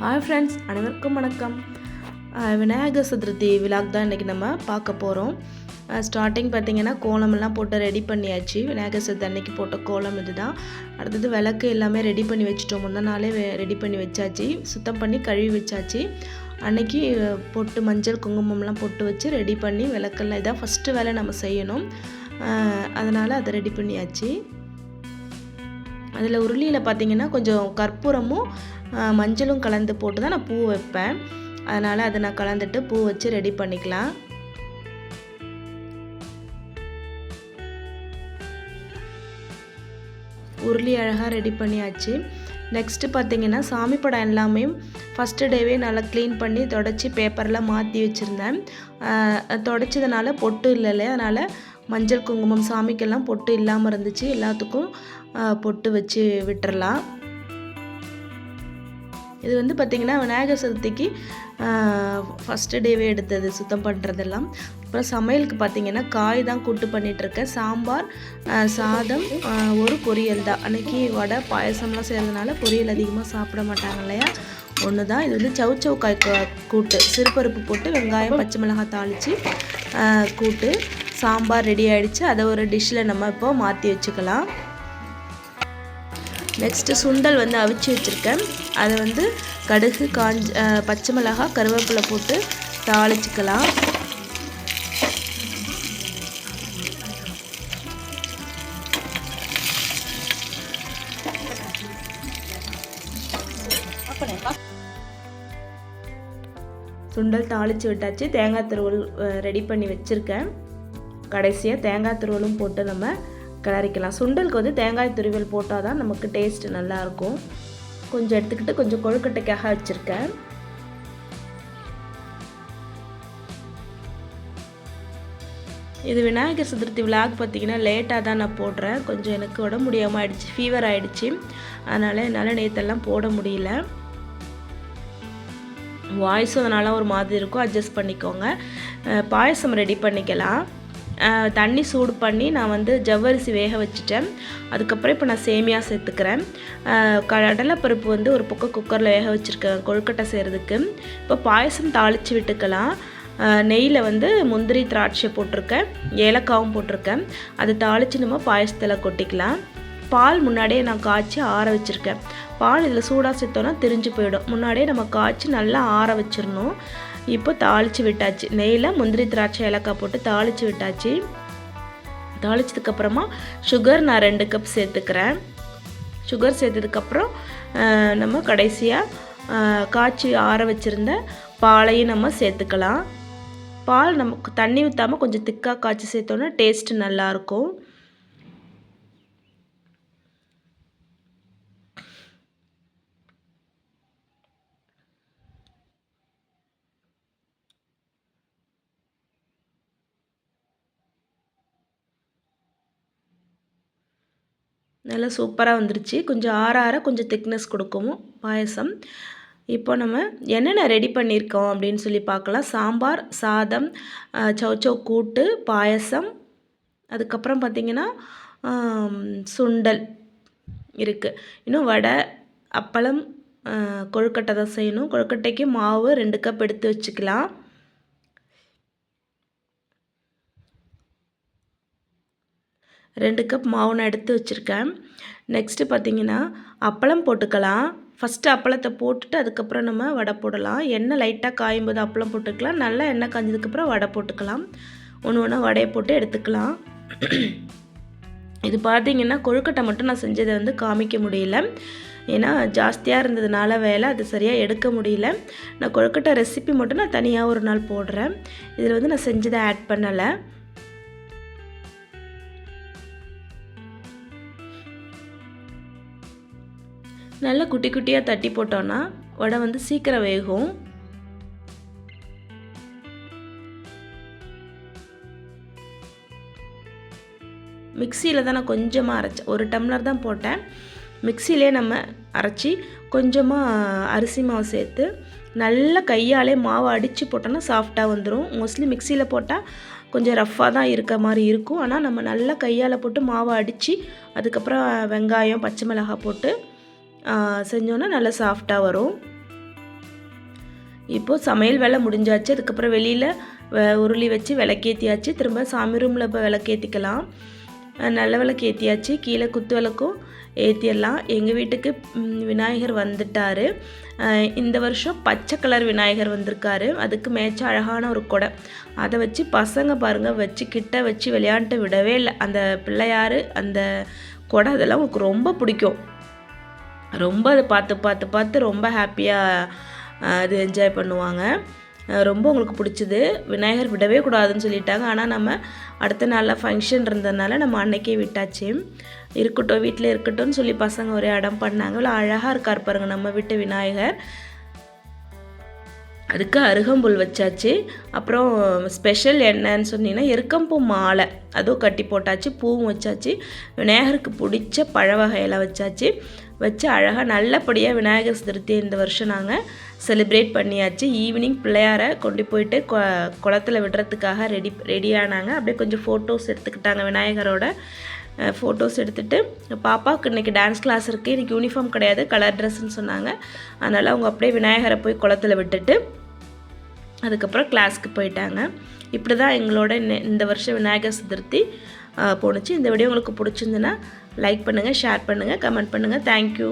Hi friends அனைவருக்கும் வணக்கம். விநாயகர் சதுர்த்தி விழாக் தான் இன்றைக்கி நம்ம பார்க்க போகிறோம் ஸ்டார்டிங் பார்த்தீங்கன்னா கோலமெல்லாம் போட்டு ரெடி பண்ணியாச்சு. விநாயகர் சதுர்த்தி அன்னைக்கு போட்ட கோலம் இதுதான். அடுத்தது விளக்கு எல்லாமே ரெடி பண்ணி வச்சுட்டோம். முந்தின நாளே ரெடி பண்ணி வச்சாச்சு. சுத்தம் பண்ணி கழுவி வச்சாச்சு. அன்னைக்கு பொட்டு மஞ்சள் குங்குமம்லாம் பொட்டு வச்சு ரெடி பண்ணி விளக்கெல்லாம் இதான் ஃபஸ்ட்டு வேலை நம்ம செய்யணும். அதனால் அதை ரெடி பண்ணியாச்சு. அதில் உருளியில் பார்த்தீங்கன்னா கொஞ்சம் கற்பூரமும் மஞ்சளும் கலந்து போட்டு தான் நான் பூ வைப்பேன். அதனால் அதை நான் கலந்துட்டு பூ வச்சு ரெடி பண்ணிக்கலாம். உருளி அழகாக ரெடி பண்ணியாச்சு. நெக்ஸ்ட்டு பார்த்தீங்கன்னா சாமி படம் எல்லாமே ஃபஸ்ட்டு டேவே நல்லா க்ளீன் பண்ணி தொடச்சி பேப்பரில் மாற்றி வச்சுருந்தேன். தொடச்சதுனால பொட்டு இல்லைல்ல அதனால் மஞ்சள் குங்குமம் சாமிக்கெல்லாம் பொட்டு இல்லாமல் இருந்துச்சு. எல்லாத்துக்கும் பொட்டு வச்சு விட்டுறலாம். இது வந்து பார்த்திங்கன்னா விநாயகர் சதுர்த்திக்கு ஃபஸ்ட்டு டேவே எடுத்தது சுத்தம் பண்ணுறதெல்லாம் அப்புறம் சமையலுக்கு பார்த்தீங்கன்னா காய் தான் கூட்டு பண்ணிகிட்ருக்கேன் சாம்பார் சாதம் ஒரு பொரியல் தான். அன்னைக்கு வடை பாயசம்லாம் செய்கிறதுனால பொரியல் அதிகமாக சாப்பிட மாட்டாங்க இல்லையா? ஒன்று தான். இது வந்து சவு சவு காய் கூ- கூட்டு. சிறுபருப்பு போட்டு வெங்காயம் பச்சை மிளகாய் தாளித்து கூட்டு. சாம்பார் ரெடி ஆயிடுச்சு. அதை ஒரு டிஷ்ஷில் நம்ம இப்போ மாற்றி வச்சுக்கலாம். நெக்ஸ்ட்டு சுண்டல் வந்து அவிச்சு வச்சுருக்கேன். அதை வந்து கடுகு காஞ்ச பச்சை மிளகாய் கருவேப்பிலை போட்டு தாளிச்சுக்கலாம். சுண்டல் தாளித்து விட்டாச்சு. தேங்காய் துருவல் ரெடி பண்ணி வச்சுருக்கேன். கடைசியாக தேங்காய் துருவலும் போட்டு நம்ம கிளறிக்கலாம் சுண்டலுக்கு வந்து தேங்காய் துருவல் போட்டால் தான் நமக்கு டேஸ்ட் நல்லாயிருக்கும். கொஞ்சம் எடுத்துக்கிட்டு கொஞ்சம் கொழுக்கட்டைக்காக வச்சுருக்கேன். இது விநாயகர் சதுர்த்தி விழாக்கு பார்த்தீங்கன்னா லேட்டாக தான் நான் போடுறேன். கொஞ்சம் எனக்கு உடம்பு முடியாமல் ஆயிடுச்சு ஃபீவர் ஆயிடுச்சு. அதனால் என்னால் நேற்றெல்லாம் போட முடியல. வாய்ஸும் அதனால ஒரு மாதிரி இருக்கும். அட்ஜஸ்ட் பண்ணிக்கோங்க. பாயசம் ரெடி பண்ணிக்கலாம். தண்ணி சூடு பண்ணி நான் வந்து ஜவ்வரிசி வேக வச்சுட்டேன். அதுக்கப்புறம் இப்போ நான் சேமியா சேர்த்துக்கிறேன். கடலைப்பருப்பு வந்து ஒரு பக்கம் குக்கரில் வேக வச்சுருக்கேன் கொழுக்கட்டை செய்கிறதுக்கு இப்போ பாயசம் தாளித்து விட்டுக்கலாம். நெய்யில் வந்து முந்திரி திராட்சை போட்டிருக்கேன் ஏலக்காவும் போட்டிருக்கேன். அதை தாளித்து நம்ம பாயசத்தில் கொட்டிக்கலாம். பால் முன்னாடியே நான் காய்ச்சி ஆற வச்சுருக்கேன். பால் இதில் சூடாக சேர்த்தோன்னா திரிஞ்சு போயிடும். முன்னாடியே நம்ம காய்ச்சி நல்லா ஆற வச்சிடணும். இப்போ தாளித்து விட்டாச்சு. நெய்யில் முந்திரி திராட்சை ஏலக்காய் போட்டு தாளித்து விட்டாச்சு. தாளிச்சதுக்கப்புறமா சுகர் நான் ரெண்டு கப் சேர்த்துக்கிறேன். சுகர் சேர்த்ததுக்கப்புறம் நம்ம கடைசியாக காய்ச்சி ஆற வச்சுருந்த பாலையும் நம்ம சேர்த்துக்கலாம். பால் நமக்கு தண்ணி ஊற்றாமல் கொஞ்சம் திக்காக காய்ச்சி சேர்த்தோன்னா டேஸ்ட்டு நல்லாயிருக்கும் நல்லா சூப்பராக வந்துருச்சு. கொஞ்சம் ஆற ஆற கொஞ்சம் திக்னஸ் கொடுக்கும் பாயசம். இப்போ நம்ம என்னென்ன ரெடி பண்ணியிருக்கோம் அப்படின்னு சொல்லி பார்க்கலாம். சாம்பார் சாதம் சௌ சௌ கூட்டு பாயசம். அதுக்கப்புறம் பார்த்திங்கன்னா சுண்டல் இருக்குது இன்னும் வடை அப்பளம் கொழுக்கட்டை தான் செய்யணும். கொழுக்கட்டைக்கு மாவு ரெண்டு கப் எடுத்து வச்சுக்கலாம். ரெண்டு கப் மாவு நான் எடுத்து வச்சுருக்கேன். நெக்ஸ்ட்டு பார்த்தீங்கன்னா அப்பளம் போட்டுக்கலாம். ஃபஸ்ட்டு அப்பளத்தை போட்டுட்டு அதுக்கப்புறம் நம்ம வடை போடலாம். எண்ணெய் லைட்டாக காயும் போது அப்பளம் போட்டுக்கலாம். நல்லா எண்ணெய் காஞ்சதுக்கப்புறம் வடை போட்டுக்கலாம். ஒன்று ஒன்றா வடையை போட்டு எடுத்துக்கலாம். இது பார்த்தீங்கன்னா கொழுக்கட்டை மட்டும் நான் செஞ்சதை வந்து காமிக்க முடியல. ஏன்னா ஜாஸ்தியாக இருந்ததுனால வேலை அது சரியாக எடுக்க முடியல. நான் கொழுக்கட்டை ரெசிபி மட்டும் நான் தனியாக ஒரு நாள் போடுறேன். இதில் வந்து நான் செஞ்சதை ஆட் பண்ணலை. நல்லா குட்டி குட்டியாக தட்டி போட்டோன்னா வடை வந்து சீக்கிரம் வேகும். மிக்சியில் தான் நான் கொஞ்சமாக அரைச்சேன் ஒரு டம்ளர் தான் போட்டேன். மிக்சிலே நம்ம அரைச்சி கொஞ்சமாக அரிசி மாவு சேர்த்து நல்லா கையாலே மாவை அடித்து போட்டோன்னா சாஃப்டாக வந்துடும் மோஸ்ட்லி மிக்சியில் போட்டால் கொஞ்சம் ரஃப்பாக தான் இருக்க மாதிரி இருக்கும். ஆனால் நம்ம நல்லா கையால் போட்டு மாவை அடித்து அதுக்கப்புறம் வெங்காயம் பச்சை மிளகாய் போட்டு செஞ்சோன்னா நல்லா சாஃப்டாக வரும். இப்போது சமையல் வேலை முடிஞ்சாச்சு. அதுக்கப்புறம் வெளியில் உருளி வச்சு விளக்கேற்றியாச்சு திரும்ப சாமி ரூமில் இப்போ விளக்கேற்றிக்கலாம் நல்ல விளக்கு ஏற்றியாச்சு கீழே குத்து விளக்கும் ஏற்றிடலாம் எங்கள் வீட்டுக்கு விநாயகர் வந்துட்டார். இந்த வருஷம் பச்சை கலர் விநாயகர் வந்திருக்காரு. அதுக்கு மேய்ச்ச அழகான ஒரு குடை. அதை வச்சு பசங்க பாருங்கள் வச்சு கிட்ட வச்சு விளையாண்ட்டு விடவே இல்லை. அந்த பிள்ளையார் அந்த குடை அதெல்லாம் உங்களுக்கு ரொம்ப பிடிக்கும். ரொம்ப அதை பார்த்து பார்த்து பார்த்து ரொம்ப ஹாப்பியாக அது என்ஜாய் பண்ணுவாங்க. ரொம்ப உங்களுக்கு பிடிச்சது. விநாயகர் விடவே கூடாதுன்னு சொல்லிட்டாங்க. ஆனால் நம்ம அடுத்த நாளில் ஃபங்க்ஷன் இருந்ததுனால நம்ம அன்னைக்கே விட்டாச்சு. இருக்கட்டும் வீட்டில் இருக்கட்டும்னு சொல்லி பசங்க ஒரே அடம் பண்ணாங்க. இவ்வளோ அழகாக இருக்கார் பாருங்கள் நம்ம வீட்டு விநாயகர். அதுக்கு அருகம்புல் வச்சாச்சு. அப்புறம் ஸ்பெஷல் என்னன்னு சொன்னீங்கன்னா எருக்கம்பூ மாலை. அதுவும் கட்டி போட்டாச்சு பூவும் வச்சாச்சு. விநாயகருக்கு பிடிச்ச பழ வகையெல்லாம் வச்சாச்சு. வச்சு அழகாக நல்லபடியாக விநாயகர் சதுர்த்தி இந்த வருஷம் நாங்கள் செலிப்ரேட் பண்ணியாச்சு. ஈவினிங் பிள்ளையாரை கொண்டு போயிட்டு கொ குளத்துல விடுறதுக்காக ரெடி ரெடி ஆனாங்க. அப்படியே கொஞ்சம் ஃபோட்டோஸ் எடுத்துக்கிட்டாங்க விநாயகரோட. ஃபோட்டோஸ் எடுத்துகிட்டு பாப்பாவுக்கு இன்றைக்கி டான்ஸ் கிளாஸ் இருக்குது இன்றைக்கி யூனிஃபார்ம் கிடையாது கலர் ட்ரெஸ்ஸுன்னு சொன்னாங்க. அதனால் அவங்க அப்படியே விநாயகரை போய் குளத்துல விட்டுட்டு அதுக்கப்புறம் கிளாஸ்க்கு போயிட்டாங்க. இப்படி தான் எங்களோட இந்த- இந்த வருஷம் விநாயகர் சதுர்த்தி போணுச்சு. இந்த வீடியோ உங்களுக்கு பிடிச்சிருந்துன்னா லைக் பண்ணுங்கள் ஷேர் பண்ணுங்கள் கமெண்ட் பண்ணுங்கள் தேங்க்யூ